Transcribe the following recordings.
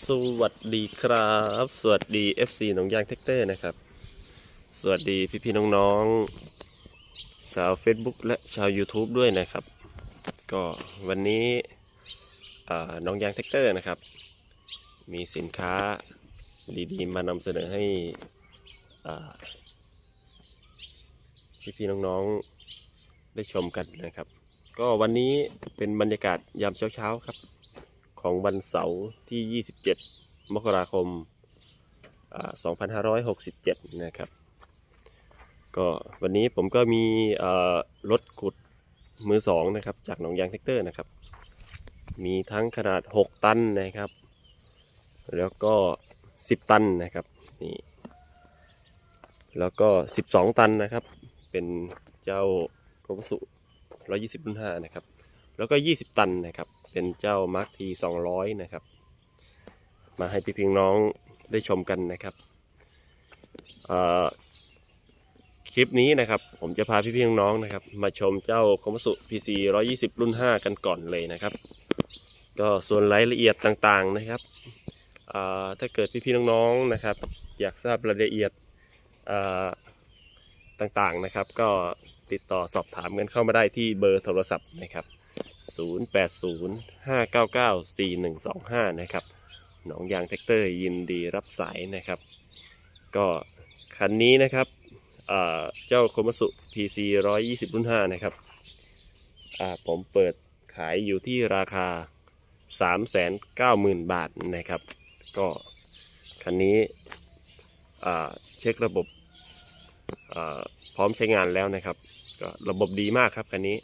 สวัสดีครับ สวัสดี FC หนองยางแท็กเตอร์นะครับ สวัสดีพี่ๆน้องๆ ชาว Facebook และชาว YouTube ด้วยนะครับ ก็วันนี้น้องยางแท็กเตอร์นะครับ มีสินค้าดีๆ มานำเสนอให้อ่พี่น้องๆ ได้ชมกันนะครับ ก็วันนี้เป็นบรรยากาศยามเช้าๆครับ ของวันเสาร์ที่ 27 มกราคมอ่า2567 นะครับ ก็วันนี้ผมก็มีรถขุดมือสองนะครับ จากหนองยางแท็กเตอร์นะครับ มีทั้งขนาด 6 ตันนะครับ แล้วก็ 10 ตันนะครับนี่แล้วก็ 12 ตันนะครับ เป็นเจ้าโกมสุ120รุ่น5นะครับ แล้วก็ 20 ตันนะครับ เป็นเจ้ามาร์คที200นะครับ มาให้พี่พิงน้องได้ชมกันนะครับคลิปนี้นะครับ ผมจะพาพี่พิงน้องนะครับ มาชมเจ้าคอมสุ PC 120 รุ่น 5 กันก่อนเลยนะครับ ก็ส่วนรายละเอียดต่างๆนะครับถ้าเกิดพี่ๆน้องๆนะครับ อยากทราบรายละเอียดต่างๆนะครับ ก็ติดต่อสอบถามกันเข้ามาได้ที่เบอร์โทรศัพท์นะครับ 0805994125 นะครับหนองยางแท็กเตอร์ยินดีรับสายนะครับ ก็คันนี้นะครับเจ้าโคมัสุ PC 120 รุ่น 5 นะครับผมเปิดขายอยู่ที่ราคา 390,000 บาทนะครับ ก็คันนี้เช็คระบบพร้อมใช้งานแล้วนะครับ ก็ระบบดีมากครับคันนี้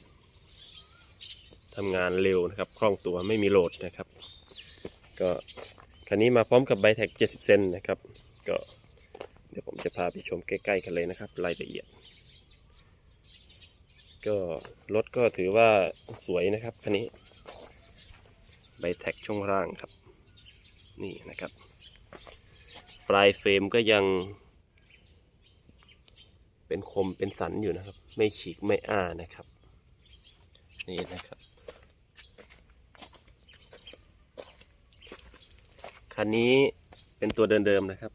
ทำงานเร็วนะครับคล่องตัวไม่มีโหลดนะครับ ก็คันนี้มาพร้อมกับไบแท็ก70 เซนนะครับ ก็เดี๋ยวผมจะพาไปชมใกล้ๆกันเลยนะครับ รายละเอียด ก็รถก็ถือว่าสวยนะครับคันนี้ไบแท็กช่วงล่างครับ นี่นะครับ ปลายเฟรมก็ยัง เป็นคมเป็นสันอยู่นะครับ ไม่ฉีกไม่อ้านะครับ นี่นะครับ คันนี้เป็นตัวเดินเดิมนะครับ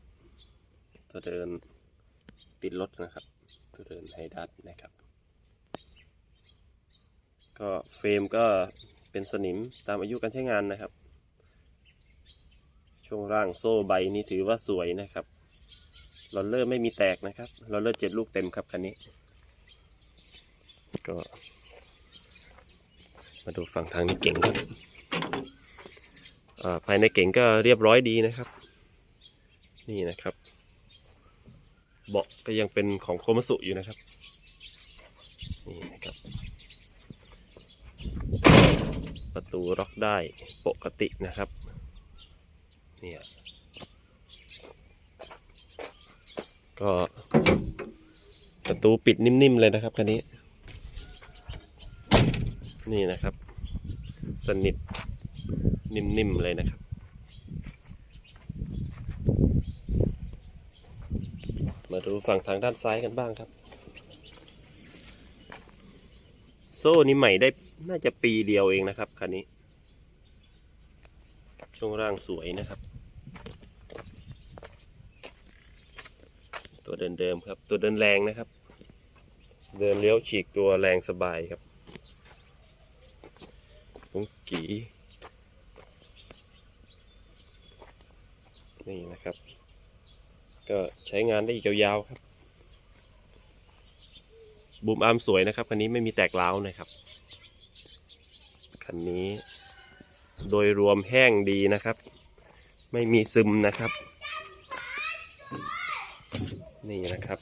ตัวเดินติดรถนะครับ ตัวเดินไฮดัสนะครับ ก็เฟรมก็เป็นสนิมตามอายุการใช้งานนะครับ ช่วงล่างโซ่ใบนี้ถือว่าสวยนะครับลอลเลอร์ไม่มีแตกนะครับลอลเลอร์เจ็ดลูกเต็มครับคันนี้ ก็ มาดูฝั่งทางนี้เก่งครับ ภายในเก่งก็เรียบร้อยดีนะครับ นี่นะครับ เบาะก็ยังเป็นของโคมสุอยู่นะครับ นี่นะครับ ประตูล็อกได้ปกตินะครับ เนี่ย ก็ประตูปิดนิ่มๆเลยนะครับคันนี้ นี่นะครับ สนิท นิ่มๆเลยนะครับ มาดูฝั่งทางด้านซ้ายกันบ้างครับ โซ่นี้ใหม่ได้น่าจะปีเดียวเองนะครับคันนี้ ช่วงล่างสวยนะครับ ตัวเดินเดิมครับ ตัวเดินแรงนะครับ เดินเลี้ยวฉีกตัวแรงสบายครับปุงกี่ นี่นะครับ ก็ใช้งานได้อีกยาวๆครับ บูมอาร์มสวยนะครับ คันนี้ไม่มีแตกร้านะครับ คันนี้โดยรวมแห้งดีนะครับ ไม่มีซึมนะครับ นี่นะครับ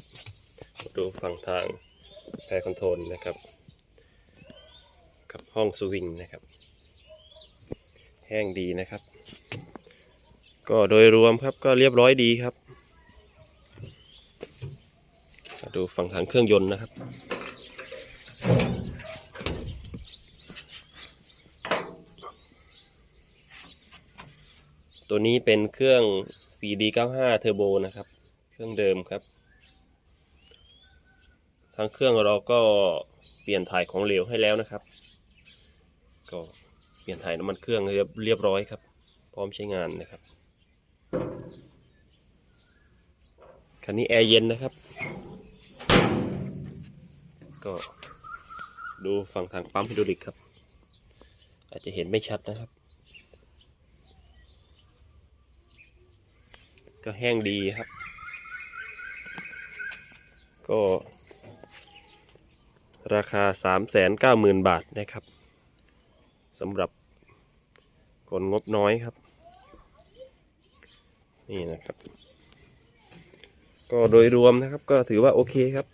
ดูฝั่งทางแพรคอนโทรลนะครับ กับห้องสวิงนะครับ แห้งดีนะครับ ก็โดยรวมครับก็เรียบร้อยดีครับมาดูฝั่งทางเครื่องยนต์นะครับ ตัวนี้เป็นเครื่อง CD95 Turbo นะครับ เครื่องเดิมครับทางเครื่องเราก็เปลี่ยนถ่ายของเหลวให้แล้วนะครับ ก็เปลี่ยนถ่ายน้ำมันเครื่องเรียบร้อยครับ พร้อมใช้งานนะครับ คันนี้แอร์เย็นนะครับ ก็ดูฝั่งทางปั๊มไฮดรอลิกครับ อาจจะเห็นไม่ชัดนะครับ ก็แห้งดีครับ ก็ ราคา 390,000 บาทนะครับสำหรับคนงบน้อยครับ นี่นะครับ ก็โดยรวมนะครับก็ถือว่าโอเคครับ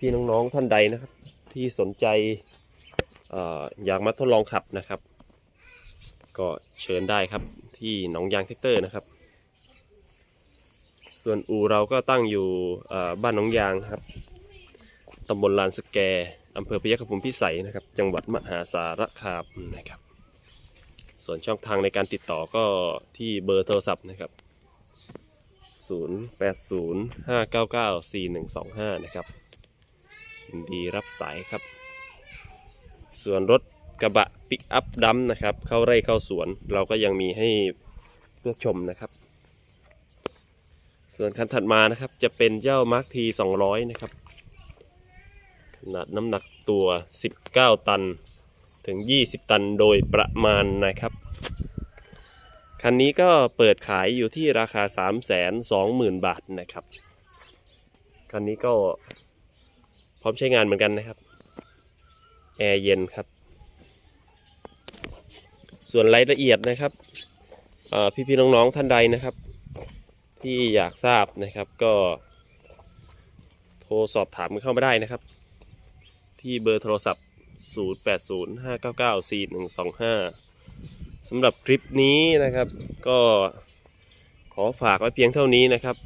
พี่ๆน้องๆท่านใดนะครับ ที่สนใจอออยากมาทดลองขับนะครับ ก็เชิญได้ครับที่หนองยางแท็กเตอร์นะครับ ส่วนอูเราก็ตั้งอยู่บ้านหนองยางครับตำบลลานสแกอำเภอพยัคฆภูมิพิสัยนะครับ จังหวัดมหาสารคามนะครับ ส่วนช่องทางในการติดต่อก็ที่เบอร์โทรศัพท์นะครับ 0805994125 นะครับยินดีรับสายครับ ส่วนรถกระบะปิกอัพดัมนะครับ เข้าไร่เข้าสวนเราก็ยังมีให้เลือกชมนะครับ ส่วนคันถัดมานะครับจะเป็นเจ้ามาร์คที200 นะครับ ขนาดน้ำหนักตัว 19 ตัน ถึง 20 ตันโดยประมาณนะครับ คันนี้ก็เปิดขายอยู่ที่ราคา 320,000 บาทนะครับ คันนี้ก็พร้อมใช้งานเหมือนกันนะครับ แอร์เย็นครับ ส่วนรายละเอียดนะครับเอ่พี่ๆน้องๆท่านใดนะครับ ที่อยากทราบนะครับก็โทรสอบถามกันเข้ามาได้นะครับ ที่เบอร์โทรศัพท์ 0805994125 สำหรับคลิปนี้นะครับ ก็ขอฝากไว้เพียงเท่านี้นะครับ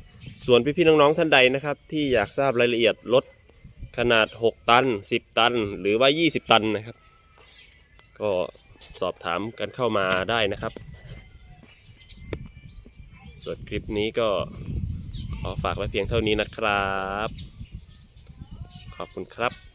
ส่วนพี่ๆน้องๆท่านใดนะครับ ที่อยากทราบรายละเอียดรถขนาด 6 ตัน 10 ตัน หรือว่า 20 ตันนะครับ ก็สอบถามกันเข้ามาได้นะครับ ส่วนคลิปนี้ก็ขอฝากไว้เพียงเท่านี้นะครับ ขอบคุณครับ